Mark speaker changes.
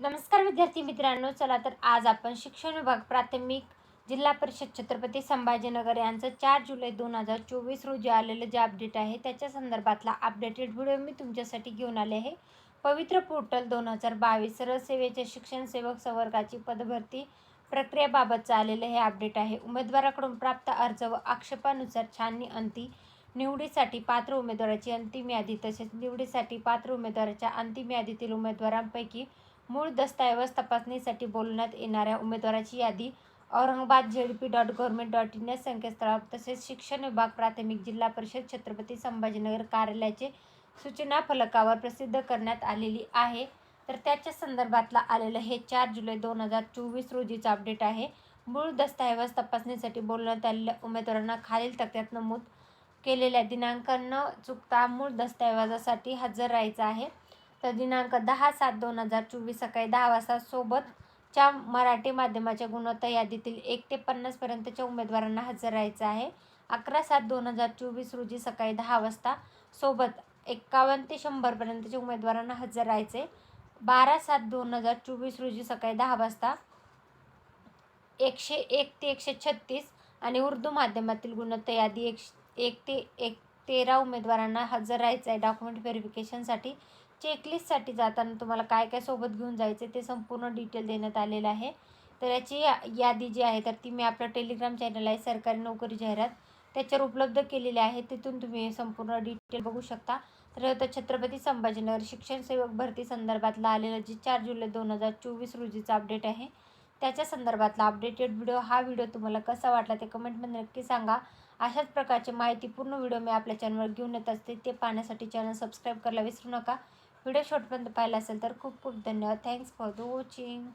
Speaker 1: नमस्कार विद्यार्थी मित्रांनो चला तर आज आपण शिक्षण विभाग प्राथमिक जिल्हा परिषद छत्रपती संभाजीनगर यांचं चार जुलै दोन हजार चोवीस रोजी आलेलं जे अपडेट आहे त्याच्या संदर्भातला अपडेटेड व्हिडिओ मी तुमच्यासाठी घेऊन आले आहे. पवित्र पोर्टल दोन हजार बावीस सरळ शिक्षण सेवक संवर्गाची पदभरती प्रक्रियेबाबतचं आलेलं हे अपडेट आहे. उमेदवाराकडून प्राप्त अर्ज व आक्षेपानुसार छाननी अंती निवडीसाठी पात्र उमेदवाराची अंतिम यादी तसेच निवडीसाठी पात्र उमेदवाराच्या अंतिम यादीतील उमेदवारांपैकी मूळ दस्तऐवज तपासणीसाठी बोलवण्यात येणाऱ्या उमेदवाराची यादी Aurangabad ZP dot government dot in या संकेतस्थळावर तसेच शिक्षण विभाग प्राथमिक जिल्हा परिषद छत्रपती संभाजीनगर कार्यालयाचे सूचना फलकावर प्रसिद्ध करण्यात आलेली आहे. तर त्याच्या संदर्भातला आलेलं हे चार जुलै दोन हजार चोवीस रोजीचं अपडेट आहे. मूळ दस्तऐवज तपासणीसाठी बोलवण्यात आलेल्या उमेदवारांना खालील तक्त्यात नमूद केलेल्या दिनांक न चुकता मूळ दस्तऐवजासाठी हजर राहायचं आहे. तर दिनांक दहा सात दोन हजार चोवीस सकाळी दहा वाजता सोबतच्या मराठी माध्यमाच्या गुणवत्ता यादीतील एक ते पन्नासपर्यंतच्या उमेदवारांना हजर राहायचं आहे. अकरा सात दोन हजार चोवीस रोजी सकाळी दहा वाजता सोबत एक्कावन्न ते शंभरपर्यंतच्या उमेदवारांना हजर राहायचे. बारा सात दोन हजार चोवीस रोजी सकाळी दहा वाजता एकशे एक ते एकशे छत्तीस आणि उर्दू माध्यमातील गुणवत्ता यादी एक एक ते एक तेरा उमेदवारांना हजर राहायचं आहे. डॉक्युमेंट व्हेरिफिकेशनसाठी चेकलिस्टसाठी जाताना तुम्हाला काय काय सोबत घेऊन जायचे ते संपूर्ण डिटेल देण्यात आलेलं आहे. तर याची या यादी जी आहे तर ती मी आपलं टेलिग्राम चॅनल आहे सरकारी नोकरी जाहिरात. त्याच्यावर उपलब्ध केलेली आहे तिथून तुम्ही संपूर्ण डिटेल बघू शकता. तर होतं छत्रपती संभाजीनगर शिक्षण सेवक भरती संदर्भातला आलेलं जे चार जुलै दोन हजार चोवीस रोजीचा अपडेट आहे त्याच्या संदर्भातला अपडेटेड व्हिडिओ हा व्हिडिओ तुम्हाला कसा वाटला ते कमेंटमध्ये नक्की सांगा. अशाच प्रकारचे माहितीपूर्ण व्हिडिओ मी आपल्या चॅनलवर घेऊन येत असते ते पाहण्यासाठी चॅनल सबस्क्राईब करायला विसरू नका. व्हिडिओ शॉर्टपर्यंत पाहिला असेल तर खूप खूप धन्यवाद. Thanks for the watching